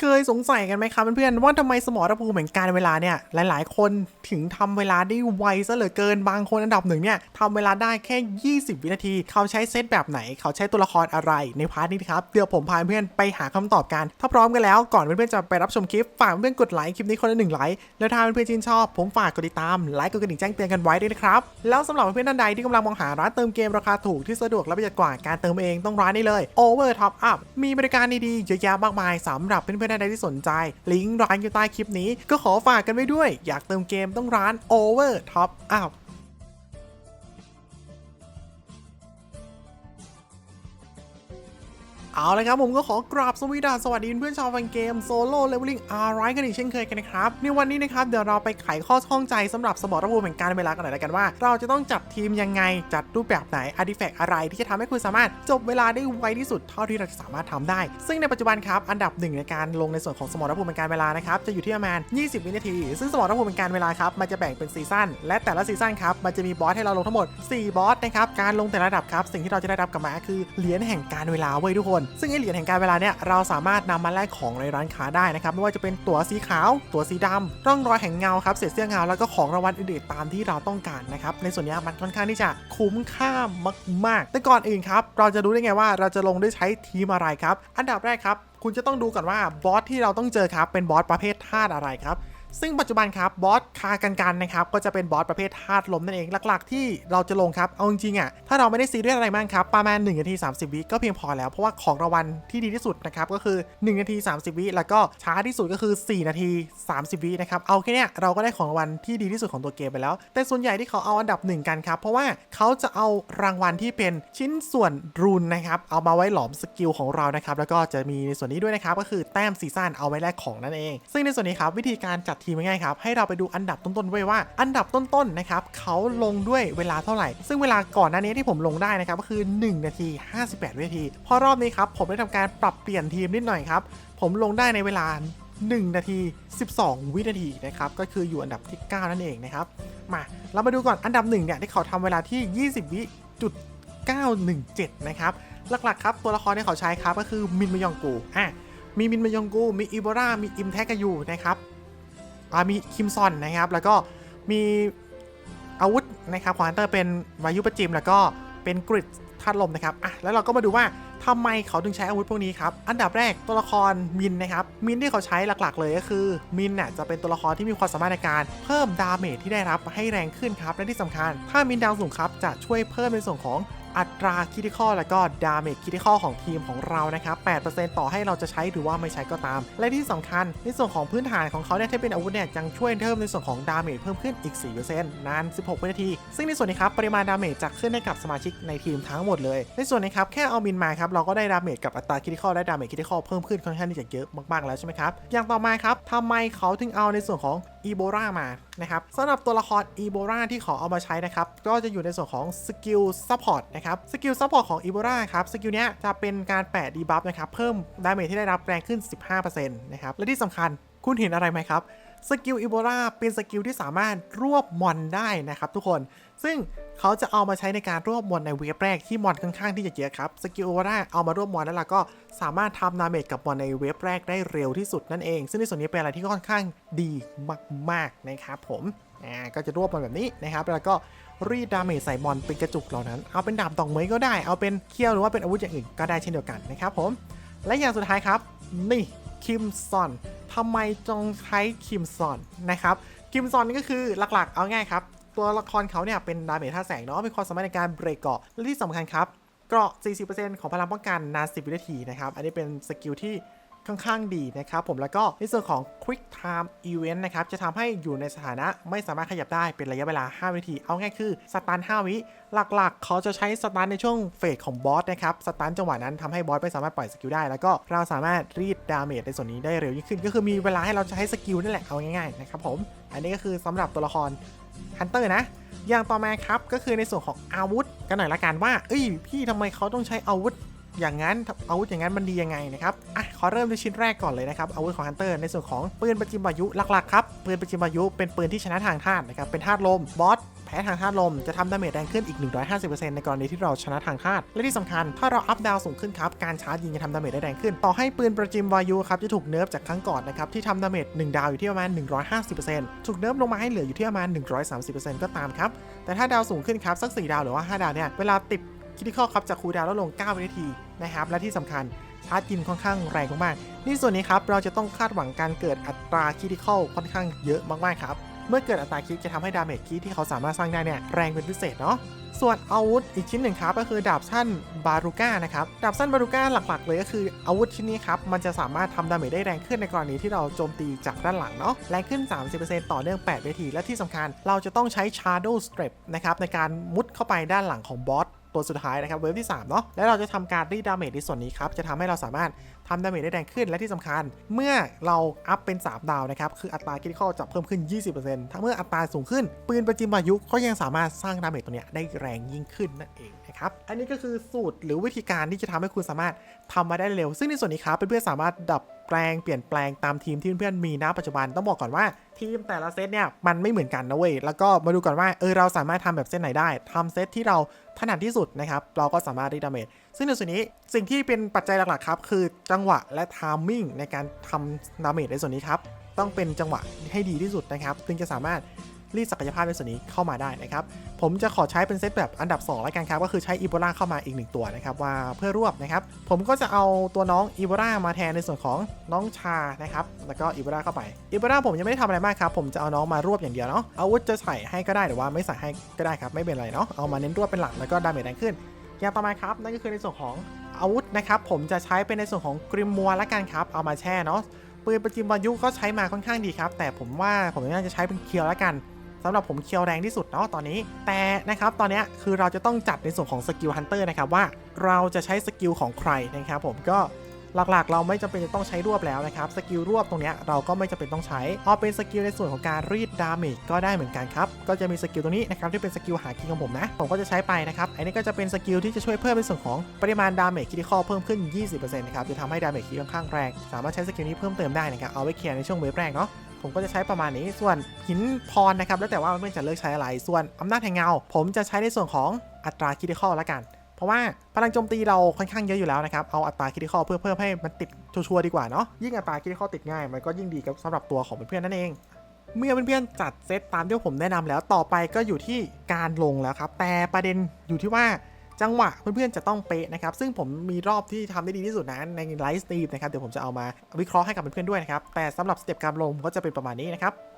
เคยสงสัยกันไหมครับเพื่อนๆว่าทำไมสมรภูมิแห่งการเวลาเนี่ยหลาย ๆ คนถึงทำเวลาได้ไวซะเหลือเกินบางคนอันดับหนึ่งเนี่ยทำเวลาได้แค่ 20 วินาที เขาใช้เซตแบบไหน เขาใช้ตัวละครอะไรในพาร์ทนี้ครับเดี๋ยวผมพาเพื่อนไปหาคำตอบกัน ถ้าพร้อมกันแล้วก่อนเพื่อนๆจะไปรับชมคลิปฝากเพื่อนๆกดไลค์คลิปนี้คนละหนึ่งไลค์แล้วถ้าเพื่อนๆชื่นชอบ ผมฝากกดติดตามไลค์กดกระดิ่งแจ้งเตือนกันไว้ด้วยนะครับแล้วสำหรับเพื่อนๆท่านใดที่กำลังมองหาร้านเติมเกมราคาถูกที่สะดวกและประหยัดกว่าการเติมเองต้องร้านนี้เลย Over Top Up มีบริการดีๆเยอะแยะมากมายสำหรับเพื่อนๆท่านใดที่สนใจ ลิงก์ร้านอยู่ใต้คลิปนี้ ก็ขอฝากกันไว้ด้วย อยากเติมเกมต้องร้าน Over Top Up เอาละครับผมก็ขอกราบสวีดาสวัสดีเพื่อนชาวแฟนเกมโซโล่เลเวลลิ่งอาร์ไรกันอีกเช่นเคยกันนะครับ ในวันนี้นะครับ เดี๋ยวเราไปไขข้อข้องใจสำหรับสมรภูมิแห่งการเวลากันหน่อยละกันว่า เราจะต้องจัดทีมยังไง จัดรูปแบบไหนอาร์ติแฟกอะไรที่จะทำให้คุณสามารถจบเวลาได้ไวที่สุดเท่าที่เราจะสามารถทำได้ ซึ่งในปัจจุบันครับอันดับหนึ่งในการลงในส่วนของสมรภูมิแห่งการเวลานะครับจะอยู่ที่ประมาณ 20 วินาที ซึ่งสมรภูมิแห่งการเวลาครับมันจะแบ่งเป็นซีซั่นและแต่ละซีซั่นครับมันจะมีบอสให้เราลงทั้งหมด4บอสนะครับการลงแต่ละระดับครับสิ่งที่เราจะได้รับกลับมาคือเหรียญแห่งการเวลาเว้ทุกคนซึ่งไอเหรียญแห่งการเวลาเนี่ยเราสามารถนำมาแลกของในร้านค้าได้นะครับไม่ว่าจะเป็นตั๋วสีขาว ตั๋วสีดำร่องรอยแห่งเงาครับเศษเสื้อเงาแล้วก็ของรางวัลอื่นๆตามที่เราต้องการนะครับในส่วนนี้มันค่อนข้างที่จะคุ้มค่ามากๆ แต่ก่อนอื่นครับเราจะรู้ได้ไงว่าเราจะลงด้วยใช้ทีมอะไรครับ อันดับแรกครับ คุณจะต้องดูก่อนว่าบอสที่เราต้องเจอครับเป็นบอสประเภทธาตุอะไรครับ ซึ่งปัจจุบันครับบอสคากันกันนะครับก็จะเป็นบอสประเภทธาตุลมนั่นเองหลักๆ ที่เราจะลงครับเอาจริงๆอะถ้าเราไม่ได้ซีเรียสอะไรมากครับประมาณ1นาที30 วิก็เพียงพอแล้วเพราะว่าของรางวัลที่ดีที่สุดนะครับก็คือ 1 นาที 30 วิแล้วก็ช้าที่สุดก็คือ 4 นาที 30 วินะครับเอาแค่นี้เราก็ได้ของรางวัลที่ดีที่สุดของตัวเกมไปแล้ว แต่ส่วนใหญ่ที่เขาเอาอันดับหนึ่งกันครับเพราะว่าเขาจะเอารางวัลที่เป็นชิ้นส่วนรูนนะครับเอามาไว้หลอมสกิลของเรานะครับแล้วก็จะมีในส่วนนี้ด้วยนะครับก็คือแต้มซีซั่นเอาไว้แลกของนั่นเอง ซึ่งในส่วนนี้ครับวิธีการจัดทีมง่ายๆครับให้เราไปดูอันดับต้นๆไว้ว่า อันดับต้นๆนะครับเขาลงด้วยเวลาเท่าไหร่ ซึ่งเวลาก่อนหน้านี้ที่ผมลงได้นะครับก็คือ 1 นาที 58 วินาที พอรอบนี้ครับผมได้ทำการปรับเปลี่ยนทีมนิดหน่อยครับผมลงได้ในเวลา 1 นาที 12 วินาทีนะครับก็คืออยู่อันดับที่ 9 นั่นเองนะครับมาเรามาดูก่อนอันดับ1เนี่ยที่เขาทำเวลาที่ 20 วิจุด917 นะครับ หลักๆ ครับ ตัวละครที่เขาใช้ครับก็คือมินมยองกูอะมีมินมยองกู มีอีโบรามีอิมแทกอยู่นะครับ มีคิมซอนนะครับ แล้วก็มีอาวุธนะครับของฮันเตอร์เป็นวายุประจิม แล้วก็เป็นกริดธาตุลมนะครับอะแล้วเราก็มาดูว่า ทำไมเขาถึงใช้อาวุธพวกนี้ครับ อันดับแรกตัวละครมินนะครับ มินที่เขาใช้หลักๆ เลยก็คือ มินน่ะจะเป็นตัวละครที่มีความสามารถในการเพิ่มดาเมจที่ได้รับให้แรงขึ้นครับ และที่สำคัญ ถ้ามินดาวสูงครับ จะช่วยเพิ่มในส่วนของอัตราคิติคอลและก็ดาเมจคิติคอลของทีมของเรานะครับ 8%ต่อให้เราจะใช้หรือว่าไม่ใช้ก็ตาม และที่สำคัญในส่วนของพื้นฐานของเขาเนี่ยที่เป็นอาวุธเนี่ยยังช่วยเพิ่มในส่วนของดาเมจเพิ่มขึ้นอีก 4%นาน 16 วินาที ซึ่งในส่วนนี้ครับปริมาณดาเมจจะขึ้นให้กับสมาชิกในทีมทั้งหมดเลย ในส่วนนี้ครับแค่เอามินมาครับเราก็ได้ดาเมจกับอัตราคิติคอลและดาเมจคิติคอลเพิ่มขึ้นค่อนข้างที่จะเยอะมากๆแล้วใช่ไหมครับ อย่างต่อมาครับทำไมเขาถึงเอาในส่วนของอีโบรามานะครับสำหรับตัวละครอีโบราที่เขาเอามาใช้นะครับ ก็จะอยู่ในส่วนของสกิลซัพพอร์ตนะครับ สกิลซัพพอร์ตของอีโบราครับ สกิลเนี้ยจะเป็นการแปะดีบัฟนะครับ เพิ่มดาเมจที่ได้รับแรงขึ้น 15%นะครับ และที่สำคัญคุณเห็นอะไรไหมครับ สกิลอีโบราเป็นสกิลที่สามารถรวบมอนได้นะครับทุกคน ซึ่งเขาจะเอามาใช้ในการรวบมอนในเวฟแรกที่มอนค่อนข้างที่จะเยอะครับ สกิลอีโบราเอามารวบมอนแล้วเราก็สามารถทำดาเมจกับมอนในเวฟแรกได้เร็วที่สุดนั่นเอง ซึ่งในส่วนนี้เป็นอะไรที่ค่อนข้างดีมากๆนะครับผมอ่าก็จะรวบมันแบบนี้นะครับ แล้วก็รีดดาเมจใส่มอนเป็นกระจุกเหล่านั้น เอาเป็นดาบตองเมยก็ได้ เอาเป็นเคี้ยวหรือว่าเป็นอาวุธอย่างอื่นก็ได้เช่นเดียวกันนะครับผม และอย่างสุดท้ายครับ นี่ คิมซอนทำไมจงใช้คิมซอนนะครับคิมซอนนี่ก็คือหลักๆ เอาง่ายครับ ตัวละครเขาเนี่ยเป็นดาเมจท่าแสงเนาะเป็นความสามารถในการเบรกเกราะและที่สำคัญครับเกราะ 40%ของพลังป้องกันนาน10 วินาทีนะครับ อันนี้เป็นสกิลที่ ค่อนข้างดีนะครับผมแล้วก็ในส่วนของ Quick Time Event นะครับจะทำให้อยู่ในสถานะไม่สามารถขยับได้เป็นระยะเวลา 5 วินาที เอาง่ายคือสตัน 5 วิ หลักๆ เขาจะใช้สตันในช่วงเฟสของบอสนะครับสตันจังหวะนั้นทำให้บอสไม่สามารถปล่อยสกิลได้ แล้วก็เราสามารถรีดดาเมจในส่วนนี้ได้เร็วยิ่งขึ้น ก็คือมีเวลาให้เราใช้สกิลนั่นแหละเอาง่ายๆนะครับผมอันนี้ก็คือสำหรับตัวละครฮันเตอร์นะอย่างต่อมาครับก็คือในส่วนของอาวุธกันหน่อยละกันว่า เอ้ยพี่ทำไมเขาต้องใช้อาวุธ อย่างนั้นอาวุธอย่างนั้นมันดียังไงนะครับอะขอเริ่มด้วยชิ้นแรกก่อนเลยนะครับอาวุธของฮันเตอร์ในส่วนของปืนประจิมพายุหลักๆครับปืนประจิมพายุเป็นปืนที่ชนะทางธาตุนะครับเป็นธาตุลมบอสแพ้ทางธาตุลมจะทำดาเมจแรงขึ้นอีก 150%ในกรณีที่เราชนะทางธาตุและที่สำคัญ ถ้าเราอัพดาวสูงขึ้นครับ การชาร์จยิงจะทำดาเมจได้แรงขึ้น ต่อให้ปืนประจิมวายุครับจะถูกเนิร์ฟจากครั้งก่อนนะครับที่ทำดาเมจ1ดาวอยู่ที่ประมาณ 150%ถูกเนิร์ฟลงมาให้เหลืออยู่ที่ประมาณ 130%ก็ตามครับ แต่ถ้าดาวสูงขึ้นครับสัก 4 ดาวหรือว่า 5 ดาวเนี่ยเวลาติดคิดข้อครับจากคูดาวน์ลดลง9วินาที นะครับ และที่สำคัญชาร์จยิงค่อนข้างแรงมากๆนี่ส่วนนี้ครับเราจะต้องคาดหวังการเกิดอัตราคิดข้อค่อนข้างเยอะมากๆครับเมื่อเกิดอัตราคิดจะทำให้ดาเมจคิดที่เขาสามารถสร้างได้เนี่ยแรงเป็นพิเศษเนาะส่วนอาวุธอีกชิ้นหนึ่งครับก็คือดาบสั้นบารูก้านะครับดาบสั้นบารูก้าหลักๆ เลยก็คืออาวุธชิ้นนี้ครับมันจะสามารถทำดาเมจได้แรงขึ้นในกรณีที่เราโจมตีจากด้านหลังเนาะแรงขึ้น 30%ต่อเนื่อง8วิธีและที่สำคัญเราจะต้องใช้ Shadow Step นะครับในการมุดเข้าไปด้านหลังของบอส ตัวสุดท้ายนะครับเวฟที่3เนาะและเราจะทำการรีดดาเมจในส่วนนี้ครับจะทำให้เราสามารถทำดาเมจได้แรงขึ้นและที่สำคัญ เมื่อเราอัพเป็น 3 ดาวนะครับคืออัตราคิดข้อจะเพิ่มขึ้น 20%ถ้าเมื่ออัตราสูงขึ้น ปืนประจิมอายุก็ยังสามารถสร้างดาเมจตัวเนี้ยได้แรงยิ่งขึ้นนั่นเองนะครับอันนี้ก็คือสูตรหรือวิธีการที่จะทำให้คุณสามารถทำมาได้เร็ว ซึ่งในส่วนนี้ครับเพื่อนๆสามารถดับ แปลงเปลี่ยนแปลงตามทีมที่เพื่อนๆมีณปัจจุบันต้องบอกก่อนว่าทีมแต่ละเซตเนี่ยมันไม่เหมือนกันนะเว้ยแล้วก็มาดูก่อนว่าเออเราสามารถทำแบบเซตไหนได้ทำเซตที่เราถนัดที่สุดนะครับเราก็สามารถรีดดาเมจซึ่งในส่วนนี้สิ่งที่เป็นปัจจัยหลักๆครับคือจังหวะและทามมิ่งในการทำดาเมจในส่วนนี้ครับต้องเป็นจังหวะให้ดีที่สุดนะครับถึงจะสามารถ รีดศักยภาพในส่วนนี้เข้ามาได้นะครับ ผมจะขอใช้เป็นเซตแบบอันดับ 2 แล้วกันครับ ก็คือใช้อีโบลาเข้ามาอีกหนึ่งตัวนะครับว่าเพื่อรวบนะครับ ผมก็จะเอาตัวน้องอีโบลามาแทนในส่วนของน้องชานะครับ แล้วก็อีโบลาเข้าไปอีโบลาผมยังไม่ได้ทำอะไรมากครับ ผมจะเอาน้องมารวบอย่างเดียวเนาะอาวุธจะใส่ให้ก็ได้หรือว่าไม่ใส่ให้ก็ได้ครับไม่เป็นไรเนาะเอามาเน้นรวบเป็นหลักแล้วก็ดาเมจแรงขึ้น อย่างต่อมาครับนั่นก็คือในส่วนของอาวุธนะครับผมจะใช้เป็นในส่วนของกริมมัวละกันครับเอามาแช่เนาะปืนประจิมวายุก็ใช้มาค่อนข้างดีครับ แต่ผมว่าผมน่าจะใช้เป็นเคียวละกัน สำหรับผมเคียวแรงที่สุดเนาะตอนนี้ แต่นะครับตอนนี้คือเราจะต้องจัดในส่วนของสกิลฮันเตอร์นะครับว่าเราจะใช้สกิลของใครนะครับผมก็หลักๆ เราไม่จำเป็นจะต้องใช้รวบแล้วนะครับ สกิลรวบตรงนี้เราก็ไม่จำเป็นต้องใช้เอาเป็นสกิลในส่วนของการรีดดาเมจก็ได้เหมือนกันครับ ก็จะมีสกิลตรงนี้นะครับที่เป็นสกิลหาคิงของผมนะ ผมก็จะใช้ไปนะครับ อันนี้ก็จะเป็นสกิลที่จะช่วยเพิ่มในส่วนของปริมาณดาเมจคิดข้อเพิ่มขึ้น 20%นะครับ จะทำให้ดาเมจคิดค่อนข้างแรง สามารถใช้สกิลนี้เพิ่มเติมได้นะครับ เอาไว้เคลียร์ในช่วงเวฟแรกเนาะ ผมก็จะใช้ประมาณนี้ ส่วนหินพรนะครับแล้วแต่ว่าเพื่อนๆจะเลือกใช้อะไร ส่วนอำนาจแห่งเงา ผมจะใช้ในส่วนของอัตราคิดข้อละกันเพราะว่าพลังโจมตีเราค่อนข้างเยอะอยู่แล้วนะครับ เอาอัตราคิดข้อเพื่อเพิ่มให้มันติดชัวร์ดีกว่าเนาะ ยิ่งอัตราคิดข้อติดง่าย มันก็ยิ่งดีกับสำหรับตัวของเพื่อนๆนั่นเอง เมื่อเพื่อนๆจัดเซตตามที่ผมแนะนำแล้วต่อไปก็อยู่ที่การลงแล้วครับ แต่ประเด็นอยู่ที่ว่า จังหวะเพื่อนๆจะต้องเป๊ะนะครับซึ่งผมมีรอบที่ทำได้ดีที่สุดนะในไลฟ์สตรีมนะครับเดี๋ยวผมจะเอามาวิเคราะห์ให้กับเพื่อนๆด้วยนะครับแต่สำหรับสเต็ปการลงก็จะเป็นประมาณนี้นะครับ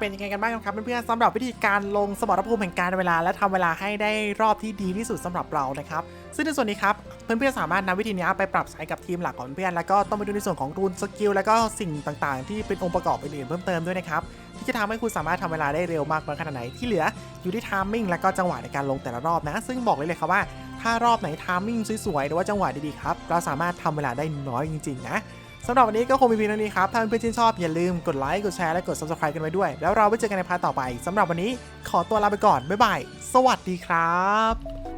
เป็นยังไงกันบ้างครับเพื่อนๆสำหรับวิธีการลงสมรภูมิแห่งการเวลา และทำเวลาให้ได้รอบที่ดีที่สุดสำหรับเรานะครับซึ่งในส่วนนี้ครับเพื่อนๆสามารถนำวิธีนี้ไปปรับใช้กับทีมหลักของเพื่อนๆแล้วก็ต้องไปดูในส่วนของรูนสกิลแล้วก็สิ่งต่างๆ ที่เป็นองค์ประกอบอื่นๆเพิ่มเติมด้วยนะครับที่จะทำให้คุณสามารถทำเวลาได้เร็วมากน้อยขนาดไหนที่เหลืออยู่ที่ทามมิ่งและก็จังหวะในการลงแต่ละรอบนะ ซึ่งบอกเลยเลยครับว่าถ้ารอบไหนทามมิ่งสวยๆหรือว่าจังหวะดีๆครับเราสามารถทำเวลาได้น้อยจริงๆนะ สำหรับวันนี้ก็คงมีเพียงเท่านี้ครับ ถ้าเพื่อนๆชื่นชอบอย่าลืมกดไลค์ กดแชร์ และกด subscribe กันไว้ด้วย แล้วเราไว้เจอกันในพาร์ทต่อไปสำหรับวันนี้ขอตัวลาไปก่อน บ๊ายบาย สวัสดีครับ